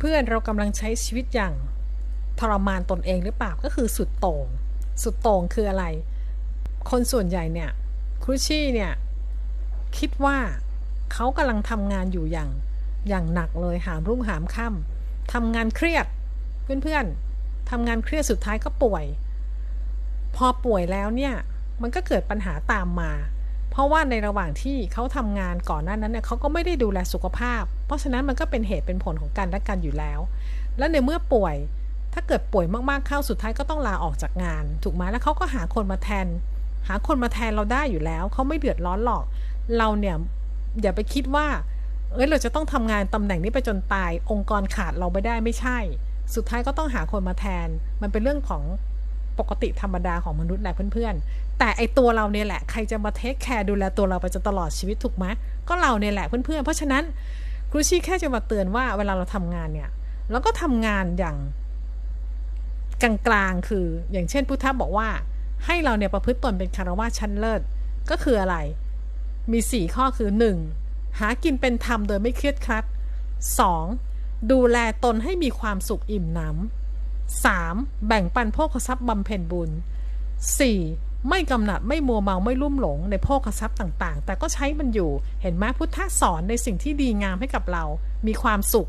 เพื่อนๆ เรากำลังใช้ชีวิตอย่างทรมานตนเองหรือเปล่าก็คือสุดโต่งสุดโต่งคืออะไร คนส่วนใหญ่เนี่ยครูชี่เนี่ยคิดว่าเขากำลังทำงานอยู่อย่างอย่างหนักเลยหามรุ่งหามค่ำทำงานเครียดเพื่อนๆทำงานเครียดสุดท้ายก็ป่วย พอป่วยแล้วเนี่ยมันก็เกิดปัญหาตามมา เพราะว่าในระหว่างที่เขาทำงานก่อนหน้านั้นเนี่ยเขาก็ไม่ได้ดูแลสุขภาพ เพราะฉะนั้นมันก็เป็นเหตุเป็นผลของกันและกันอยู่แล้ว แล้วในเมื่อป่วย ถ้าเกิดป่วยมากๆเข้าสุดท้ายก็ต้องลาออกจากงาน ถูกไหมแล้วเขาก็หาคนมาแทน หาคนมาแทนเราได้อยู่แล้ว เขาไม่เดือดร้อนหรอก เราเนี่ยอย่าไปคิดว่า เอ้ยเราจะต้องทำงานตำแหน่งนี้ไปจนตาย องค์กรขาดเราไม่ได้ไม่ใช่ สุดท้ายก็ต้องหาคนมาแทน มันเป็นเรื่องของ ปกติธรรมดาของมนุษย์แหละเพื่อนๆ แต่ไอตัวเราเนี่ยแหละใครจะมาเทคแคร์ดูแลตัวเราไปจนตลอดชีวิตถูกไหมก็เราเนี่ยแหละเพื่อนๆ เพราะฉะนั้นครูชี่แค่จะมาเตือนว่าเวลาเราทำงานเนี่ยเราก็ทำงานอย่างกลางๆ คืออย่างเช่นพุทธบอกว่า ให้เราเนี่ยประพฤติตนเป็นคารวะชั้นเลิศก็คืออะไร มี 4 ข้อคือ 1. หากินเป็นธรรมโดยไม่เครียดครัด 2. ดูแลตนให้มีความสุขอิ่มหนำ 3. แบ่งปันโภคทรัพย์บำเพ็ญบุญ 4. ไม่กำหนัดไม่มัวเมาไม่ลุ่มหลงในโภคทรัพย์ต่างๆ แต่ก็ใช้มันอยู่เห็นไหมพุทธสอนในสิ่งที่ดีงามให้กับเรา มีความสุข